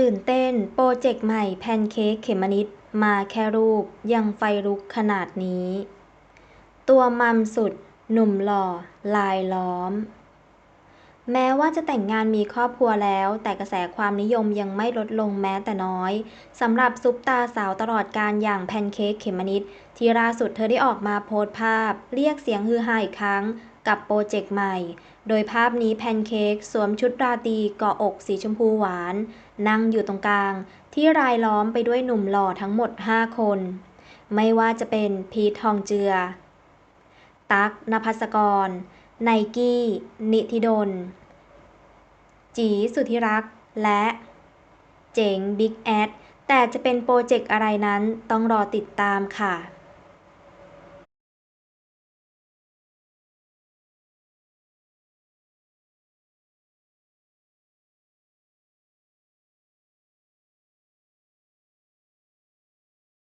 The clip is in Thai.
ตื่นเต้น โปรเจกต์ใหม่แพนเค้กเขมนิด มาแค่รูป ยังไฟลุกขนาดนี้ ตัวมัมสุด หนุ่มหล่อ ลายล้อม แม้ว่าจะแต่งงานมีครอบครัวแล้ว แต่กระแสความนิยมยังไม่ลดลงแม้แต่น้อยสำหรับซุปตาสาวตลอดการอย่างแพนเค้กเขมมะนิดที่ล่าสุดเธอได้ออกมาโพสต์ภาพ เรียกเสียงฮือฮาอีกครั้งกับโปรเจกต์ใหม่ โดยภาพนี้แพนเค้กสวมชุดราตรีเกาะอกสีชมพูหวาน นั่งอยู่ตรงกลาง ที่รายล้อมไปด้วยหนุ่มหล่อทั้งหมด 5 คน ไม่ว่าจะเป็นพีททองเจือ ตั๊กนภัสกร ไนกี้ นิธิดล จีสุธิรักษ์ และ เจ๋งบิ๊กแอด แต่จะเป็นโปรเจกต์อะไรนั้นต้องรอติดตามค่ะ